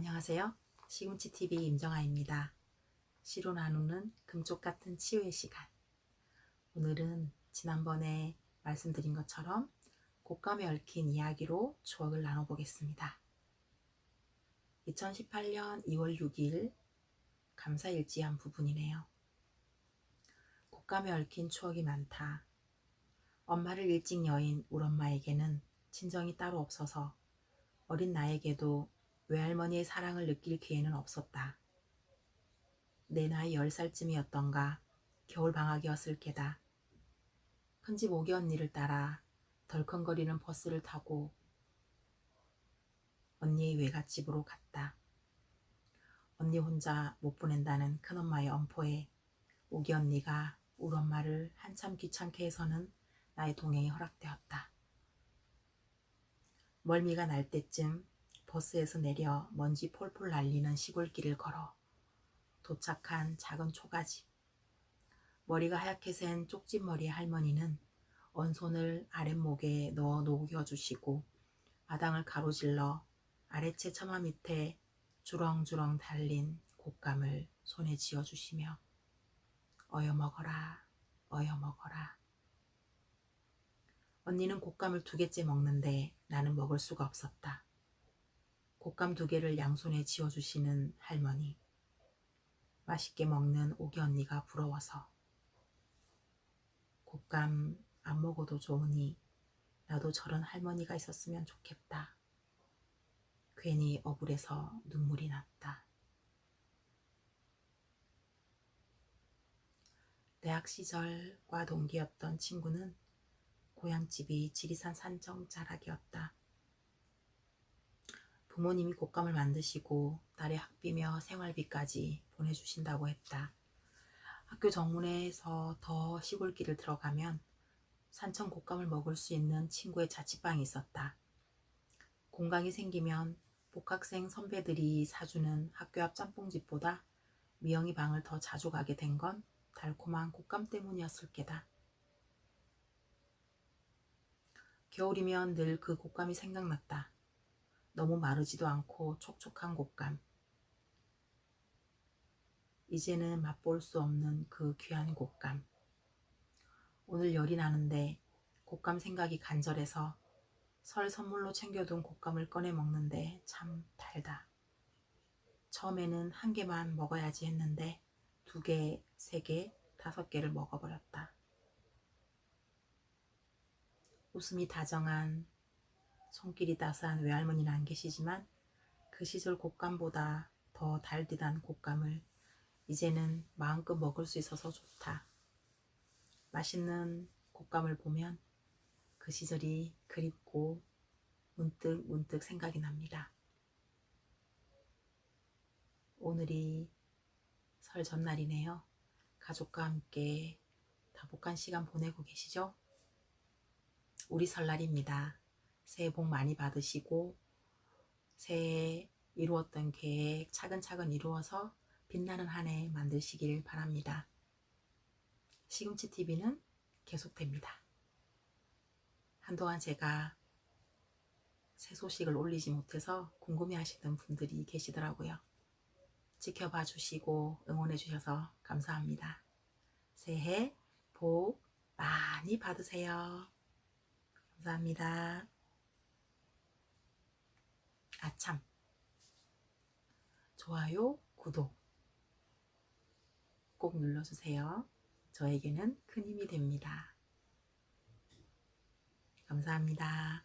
안녕하세요. 시금치TV 임정아입니다. 시로 나누는 금쪽 같은 치유의 시간. 오늘은 지난번에 말씀드린 것처럼 곶감에 얽힌 이야기로 추억을 나눠보겠습니다. 2018년 2월 6일 감사일지한 부분이네요. 곶감에 얽힌 추억이 많다. 엄마를 일찍 여인 우리 엄마에게는 친정이 따로 없어서 어린 나에게도 외할머니의 사랑을 느낄 기회는 없었다. 내 나이 10살쯤이었던가 겨울 방학이었을 게다. 큰집 오기 언니를 따라 덜컹거리는 버스를 타고 언니의 외갓집으로 갔다. 언니 혼자 못 보낸다는 큰엄마의 엄포에 오기 언니가 우리 엄마를 한참 귀찮게 해서는 나의 동행이 허락되었다. 멀미가 날 때쯤 버스에서 내려 먼지 폴폴 날리는 시골길을 걸어 도착한 작은 초가집. 머리가 하얗게 센 쪽집머리의 할머니는 언손을 아랫목에 넣어 녹여주시고 마당을 가로질러 아래채 처마 밑에 주렁주렁 달린 곶감을 손에 쥐어주시며 어여 먹어라, 어여 먹어라. 언니는 곶감을 두 개째 먹는데 나는 먹을 수가 없었다. 곶감 두 개를 양손에 쥐어주시는 할머니. 맛있게 먹는 오기 언니가 부러워서. 곶감 안 먹어도 좋으니 나도 저런 할머니가 있었으면 좋겠다. 괜히 억울해서 눈물이 났다. 대학 시절 과 동기였던 친구는 고향집이 지리산 산정 자락이었다. 부모님이 곶감을 만드시고 딸의 학비며 생활비까지 보내주신다고 했다. 학교 정문에서 더 시골길을 들어가면 산청 곶감을 먹을 수 있는 친구의 자취방이 있었다. 공강이 생기면 복학생 선배들이 사주는 학교 앞 짬뽕집보다 미영이 방을 더 자주 가게 된 건 달콤한 곶감 때문이었을 게다. 겨울이면 늘 그 곶감이 생각났다. 너무 마르지도 않고 촉촉한 곶감. 이제는 맛볼 수 없는 그 귀한 곶감. 오늘 열이 나는데 곶감 생각이 간절해서 설 선물로 챙겨둔 곶감을 꺼내 먹는데 참 달다. 처음에는 한 개만 먹어야지 했는데 두 개, 세 개, 다섯 개를 먹어버렸다. 웃음이 다정한 손길이 따스한 외할머니는 안 계시지만 그 시절 곶감보다 더 달디단 곶감을 이제는 마음껏 먹을 수 있어서 좋다. 맛있는 곶감을 보면 그 시절이 그립고 문득 문득 생각이 납니다. 오늘이 설 전날이네요. 가족과 함께 다복한 시간 보내고 계시죠? 우리 설날입니다. 새해 복 많이 받으시고 새해 이루었던 계획 차근차근 이루어서 빛나는 한 해 만드시길 바랍니다. 시금치 TV는 계속됩니다. 한동안 제가 새 소식을 올리지 못해서 궁금해 하시는 분들이 계시더라고요. 지켜봐 주시고 응원해 주셔서 감사합니다. 새해 복 많이 받으세요. 감사합니다. 아참. 좋아요, 구독 꼭 눌러주세요. 저에게는 큰 힘이 됩니다. 감사합니다.